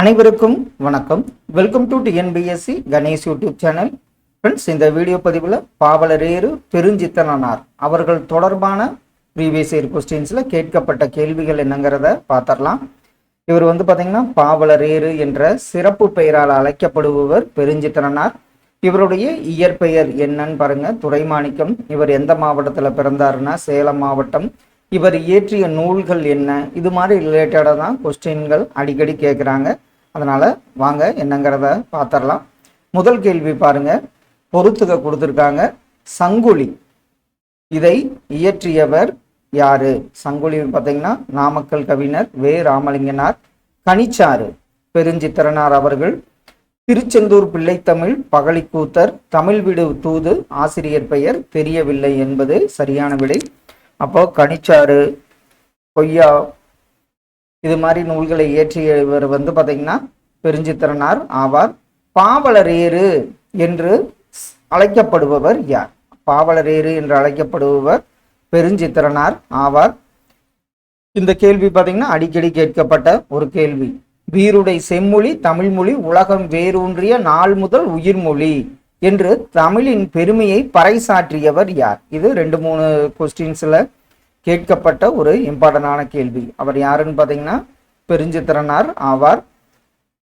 அனைவருக்கும் வணக்கம். Welcome to TNPSC Ganesh YouTube channel friends இந்த வீடியோ பதிவில் பாவலரேறு பெருஞ்சித்தனார் அவர்கள் தொடர்பான ப்ரீவியஸ் இயர் கொஸ்டின்ஸில் கேட்கப்பட்ட கேள்விகள் என்னங்கிறத பார்த்துடலாம். இவர் வந்து பார்த்தீங்கன்னா பாவலரேறு என்ற சிறப்பு பெயரால் அழைக்கப்படுபவர் பெருஞ்சித்தனார் இவருடைய இயற்பெயர் என்னன்னு பாருங்கள் துறைமாணிக்கம். இவர் எந்த மாவட்டத்தில் பிறந்தாருன்னா சேலம் மாவட்டம். இவர் இயற்றிய நூல்கள் என்ன? இது மாதிரி ரிலேட்டடாக தான் கொஸ்டின்கள் அடிக்கடி கேட்குறாங்க அதனால் வாங்க என்னங்கிறத பார்த்துடலாம் முதல் கேள்வி பாருங்க. பொறுத்துக கொடுத்துருக்காங்க. சங்குலி. இதை இயற்றியவர் யாரு? சங்குலி பார்த்தீங்கன்னா நாமக்கல் கவிஞர் வே. ராமலிங்கனார். கனிச்சாறு பெருஞ்சித்திரனார் அவர்கள். திருச்செந்தூர் பிள்ளைத்தமிழ் பகலிக்கூத்தர். தமிழ் விடு தூது ஆசிரியர் பெயர் தெரியவில்லை என்பது சரியான விடை. அப்போ கனிச்சாறு கொய்யா இது மாதிரி நூல்களை இயற்றியவர் வந்து பார்த்தீங்கன்னா பெருஞ்சித்திரனார் ஆவார். பாவலரேறு என்று அழைக்கப்படுபவர் யார்? பாவலரேறு என்று அழைக்கப்படுபவர் பெருஞ்சித்திரனார் ஆவார். இந்த கேள்வி பார்த்தீங்கன்னா அடிக்கடி கேட்கப்பட்ட ஒரு கேள்வி. வீருடை செம்மொழி தமிழ்மொழி உலகம் வேரூன்றிய நாள் முதல் உயிர்மொழி என்று தமிழின் பெருமையை பறைசாற்றியவர் யார்? இது ரெண்டு மூணு கொஸ்டின்ஸில் கேட்கப்பட்ட ஒரு இம்பார்ட்டண்டான கேள்வி. அவர் யாருன்னு பார்த்தீங்கன்னா பெருஞ்சித்திரனார் ஆவார்.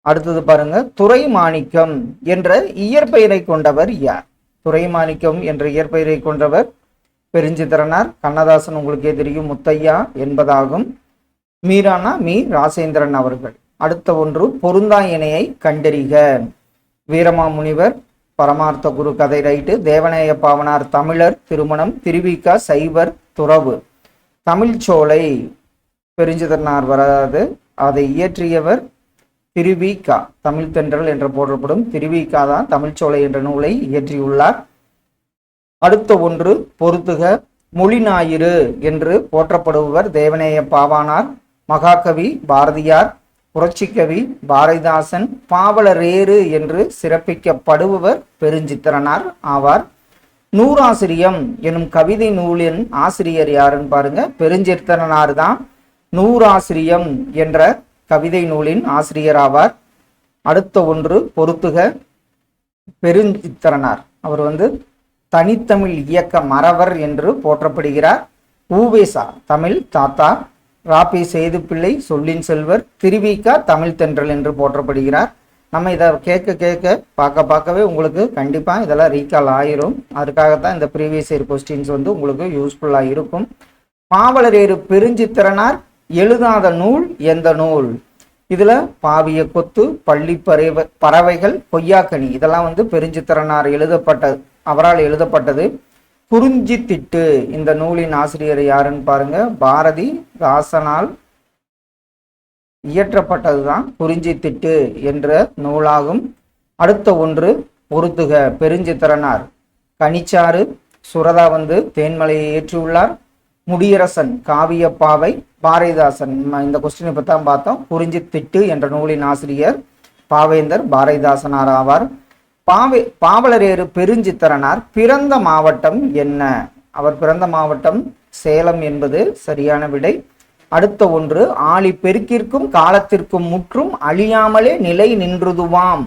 அடுத்தது பாருங்க துறை மாணிக்கம் என்ற இயற்பெயரை கொண்டவர் யார்? துறை மாணிக்கம் என்ற இயற்பெயரை கொண்டவர் பெருஞ்சித்திரனார். கண்ணதாசன் உங்களுக்கே தெரியும் முத்தையா என்பதாகும். மீரானா மீ. ராசேந்திரன் அவர்கள். அடுத்த ஒன்று பொருந்தா இணையை கண்டறிக. வீரமாமுனிவர் பரமார்த்த குரு கதை ரைட்டு. தேவநேய பாவனார் தமிழர் திருமணம் திருவிக சைவர் துறவு. தமிழ்ச்சோலை பெருஞ்சிதனார் வராது. அதை இயற்றியவர் திருவிகா தமிழ் தென்றல் என்று போற்றப்படும் திருவிகா தான் தமிழ்ச்சோலை என்ற நூலை இயற்றியுள்ளார். அடுத்த ஒன்று பொறுத்துக மொழி ஞாயிறு என்று போற்றப்படுபவர் தேவநேய பாவானார் மகாகவி பாரதியார் புரட்சிக்கவி பாரதிதாசன் பாவலரேறு என்று சிறப்பிக்கப்படுபவர் பெருஞ்சித்திரனார் ஆவார். நூறாசிரியம் எனும் கவிதை நூலின் ஆசிரியர் யாருன்னு பாருங்க பெருஞ்சித்திரனார் தான். நூறாசிரியம் என்ற கவிதை நூலின் ஆசிரியர் ஆவார். அடுத்த ஒன்று பொறுத்துக பெருஞ்சித்திரனார் அவர் வந்து தனித்தமிழ் இயக்க மறவர் என்று போற்றப்படுகிறார். ஊவேசா தமிழ் தாத்தா. ராபி சேதுப்பிள்ளை சொல்லின் செல்வர். திருவிக்கா தமிழ் தென்றல் என்று போற்றப்படுகிறார். நம்ம இதை கேட்க கேட்க பார்க்க பார்க்கவே உங்களுக்கு கண்டிப்பாக இதெல்லாம் ரீகால் ஆயிரும். அதுக்காகத்தான் இந்த ப்ரீவியஸ் இயர் கொஸ்டின்ஸ் வந்து உங்களுக்கு யூஸ்ஃபுல்லாக இருக்கும். பாவலரேறு திறனார் எழுதாத நூல் எந்த நூல்? இதில் பாவிய கொத்து பள்ளி பறவை பறவைகள் பொய்யாக்கனி இதெல்லாம் வந்து பெருஞ்சித்திரனார் எழுதப்பட்ட அவரால் எழுதப்பட்டது. குறிஞ்சி திட்டு இந்த நூலின் ஆசிரியர் யாருன்னு பாருங்க. பாரதி ராசனால் இயற்றப்பட்டதுதான் குறிஞ்சி திட்டு என்ற நூலாகும். அடுத்த ஒன்று பொருத்துக பெருஞ்சித்திரனார். கனிச்சாறு சுரதா வந்து தேன்மலையை ஏற்றியுள்ளார். முடியரசன் காவியப்பாவை பாரதிதாசன் இந்த கொஸ்டினை பற்றி தான் பார்த்தோம். குறிஞ்சி திட்டு என்ற நூலின் ஆசிரியர் பாவேந்தர் பாரதிதாசனார் ஆவார். பாவே பாவலரேறு பெருஞ்சித்திரனார் பிறந்த மாவட்டம் என்ன? அவர் பிறந்த மாவட்டம் சேலம் என்பது சரியான விடை. அடுத்த ஒன்று ஆளி பெருக்கிற்கும் காலத்திற்கும் முற்றும் அழியாமலே நிலை நின்றுதுவாம்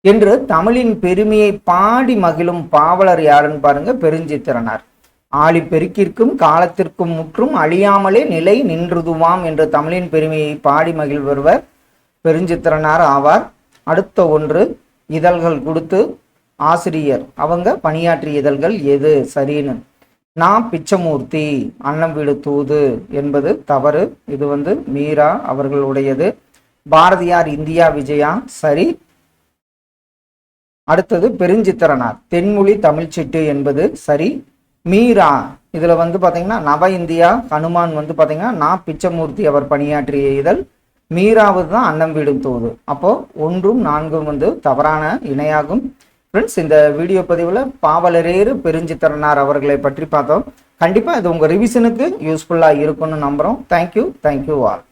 என்று தமிழின் பெருமையை பாடி மகிழும் பாவலர் யாருன்னு பாருங்க பெருஞ்சித்திரனார். ஆளி பெருக்கிற்கும் காலத்திற்கும் முற்றும் அழியாமலே நிலை நின்றுதுவாம் என்று தமிழின் பெருமையை பாடி மகிழ்வருவர் பெருஞ்சித்திரனார் ஆவார். அடுத்த ஒன்று இதழ்கள் கொடுத்து ஆசிரியர் அவங்க பணியாற்றிய இதழ்கள் எது? சரின்னு. நான் பிச்சமூர்த்தி அன்னம் வீடு தூது என்பது தவறு. இது வந்து மீரா அவர்களுடையது. பாரதியார் இந்தியா விஜயா சரி. அடுத்தது பெருஞ்சித்திரனார். தென்மொழி தமிழ்ச்சிட்டு என்பது சரி. மீரா இதுல வந்து பாத்தீங்கன்னா நவ இந்தியா ஹனுமான் வந்து பாத்தீங்கன்னா நான் பிச்சமூர்த்தி அவர் பணியாற்றிய இதழ். மீராவது தான் அன்னம் வீடும் தூது. அப்போ ஒன்றும் நான்கும் வந்து தவறான இணையாகும். ஃப்ரெண்ட்ஸ் இந்த வீடியோ பதிவில் பாவலரேறு பெருஞ்சித்திரனார் அவர்களை பற்றி பார்த்தோம். கண்டிப்பாக இது உங்கள் ரிவிஷனுக்கு யூஸ்ஃபுல்லாக இருக்கும்னு நம்புகிறோம் தேங்க்யூ தேங்க்யூ ஆல்